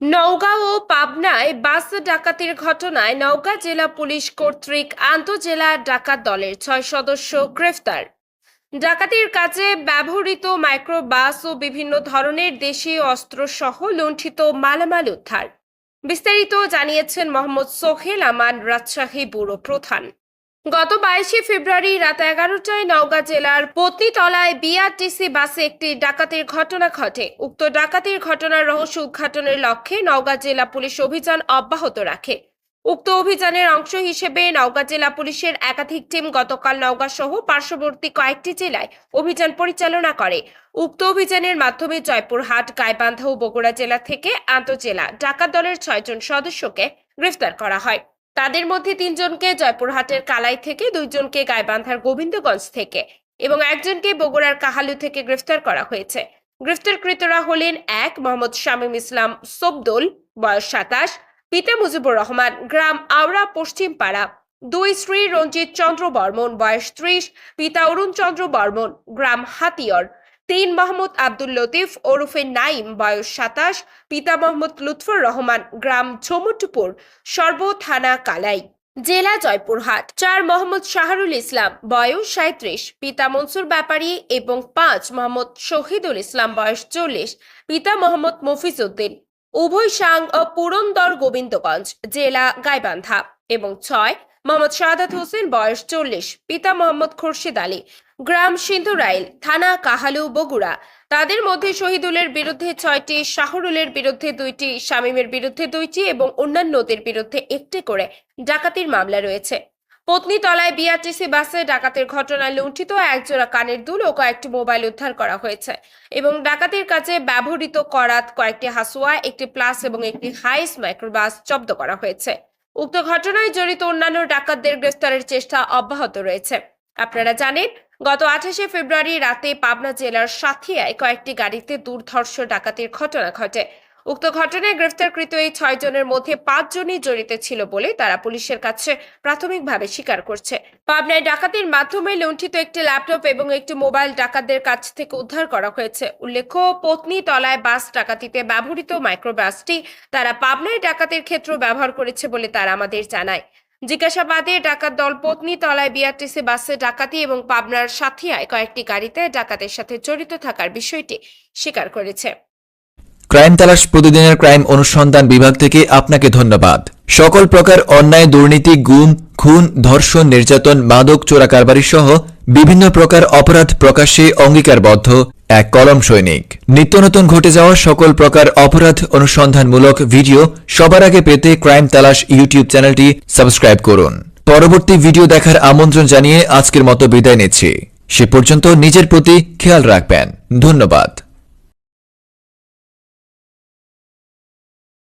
নওগাঁ ও পাবনায় বাস ডাকাতির ঘটনায় নওগাঁ জেলা পুলিশ কর্তৃক আন্তজেলা ডাকাত দলের ছয় সদস্য গ্রেফতার। ডাকাতির কাজে ব্যবহৃত মাইক্রো বাস ও বিভিন্ন ধরনের দেশীয় অস্ত্র সহ লুণ্ঠিত মালামাল উদ্ধার। বিস্তারিত জানিয়েছেন মোহাম্মদ সোহেল আমান, রাজশাহী ব্যুরো প্রধান। গত বাইশে ফেব্রুয়ারি রাত এগারোটায় নওগাঁ জেলার পত্নীতলায় বিআরটিসি বাসে একটি ডাকাতির ঘটনা ঘটে। উক্ত ডাকাতির ঘটনার রহস্য উদ্ঘাটনের লক্ষ্যে নওগাঁ জেলা পুলিশ অভিযান অব্যাহত রাখে। উক্ত অভিযানের অংশ হিসেবে নওগাঁ জেলা পুলিশের একাধিক টিম গতকাল নওগাঁ সহ পার্শ্ববর্তী কয়েকটি জেলায় অভিযান পরিচালনা করে। উক্ত অভিযানের মাধ্যমে জয়পুরহাট, গাইবান্ধা ও বগুড়া জেলা থেকে আন্তজেলা ডাকাত দলের ছয়জন সদস্যকে গ্রেফতার করা হয়। তাদের মধ্যে তিনজনকে জয়পুরহাটের কালাই থেকে, দুইজনকে গাইবান্ধার গোবিন্দগঞ্জ থেকে এবং একজনকে বগুড়ার কাহালু থেকে গ্রেফতার করা হয়েছে। গ্রেফতারকৃতরা হলেন এক, মোহাম্মদ শামীম ইসলাম সবদুল, বয়স সাতাশ, পিতা মুজিবুর রহমান, গ্রাম আওড়া, পশ্চিম পাড়া। দুই শ্রী রঞ্জিত চন্দ্র বর্মন, বয়স ত্রিশ, পিতা অরুণ চন্দ্র বর্মন, গ্রাম হাতিয়ার। তিন মোহাম্মদ আব্দুল লতিফ, ওরফে নাইম, বয়স সাতাশ, পিতা মোহাম্মদ লুৎফর রহমান, গ্রাম ঝমুটপুর, সর্ব থানা কালাই। জেলা জয়পুরহাট, চার মোহাম্মদ শাহরুল ইসলাম, বয়স সাঁত্রিশ পিতা মনসুর ব্যাপারী এবং পাঁচ মোহাম্মদ শহীদুল ইসলাম, বয়স চল্লিশ, পিতা মোহাম্মদ মফিজ উদ্দিন। উভয় সাং ও পুরন্দর গোবিন্দগঞ্জ, জেলা গাইবান্ধা এবং ছয় মোহাম্মদ শাহাদাত হোসেন, বয়স চল্লিশ, পিতা মোহাম্মদ খুরশিদ আলী, গ্রাম সিন্ধুরাইল থানা কাহালু, বগুড়া। তাদের মধ্যে শহীদুলের বিরুদ্ধে ছয়টি, শাহরুলের বিরুদ্ধে দুইটি, শামীমের বিরুদ্ধে দুইটি এবং অন্যান্যদের বিরুদ্ধে একটি করে ডাকাতির মামলা রয়েছে। পত্নীতলায় বিআরটিসি বাসে ডাকাতের ঘটনায় লুণ্ঠিত একজোড়া কানের দুল ও কয়েকটি মোবাইল উদ্ধার করা হয়েছে এবং ডাকাতির কাজে ব্যবহৃত করাত কয়েকটি হাসুয়া, একটি প্লাস এবং একটি হাইস মাইক্রোবাস জব্দ করা হয়েছে। উক্ত ঘটনায় জড়িত অন্যান্য ডাকাতদের গ্রেফতারের চেষ্টা অব্যাহত রয়েছে। আপনারা জানেন, গত আঠাশে ফেব্রুয়ারি রাতে পাবনা জেলার সাথিয়ায় কয়েকটি গাড়িতে দুর্ধর্ষ ডাকাতির ঘটনা ঘটে। উক্ত ঘটনায় গ্রেফতারকৃত এই ছয় জনের মধ্যে পাঁচজনই জড়িত ছিল বলে তারা পুলিশের কাছে প্রাথমিকভাবে স্বীকার করছে। পাবনায় ডাকাতির মাধ্যমে লুণ্ঠিত একটি ল্যাপটপ এবং একটি মোবাইল ডাকাতদের কাছ থেকে উদ্ধার করা হয়েছে। উল্লেখ্য, পত্নী তলায় বাস ডাকাতিতে ব্যবহৃত মাইক্রোবাসটি তারা পাবনায় ডাকাতির ক্ষেত্র ব্যবহার করেছে বলে তারা আমাদের জানায়। জিজ্ঞাসাবাদে ডাকাত দল পত্নী তলায় বিআরটিসি বাসে ডাকাতি এবং পাবনার সাথিয়ায় কয়েকটি গাড়িতে ডাকাতের সাথে জড়িত থাকার বিষয়টি স্বীকার করেছে। ক্রাইম তালাশ প্রতিদিনের ক্রাইম অনুসন্ধান বিভাগ থেকে আপনাকে ধন্যবাদ। সকল প্রকার অন্যায়, দুর্নীতি, গুম, খুন, ধর্ষণ, নির্যাতন, মাদক, চোরাকারবারি সহ বিভিন্ন প্রকার অপরাধ প্রকাশ্যে অঙ্গীকারবদ্ধ এক কলম সৈনিক। নিত্য নতুন ঘটে যাওয়া সকল প্রকার অপরাধ অনুসন্ধানমূলক ভিডিও সবার আগে পেতে ক্রাইম তালাশ ইউটিউব চ্যানেলটি সাবস্ক্রাইব করুন। পরবর্তী ভিডিও দেখার আমন্ত্রণ জানিয়ে আজকের মতো বিদায় নিচ্ছি। সে পর্যন্ত নিজের প্রতি খেয়াল রাখবেন। ধন্যবাদ।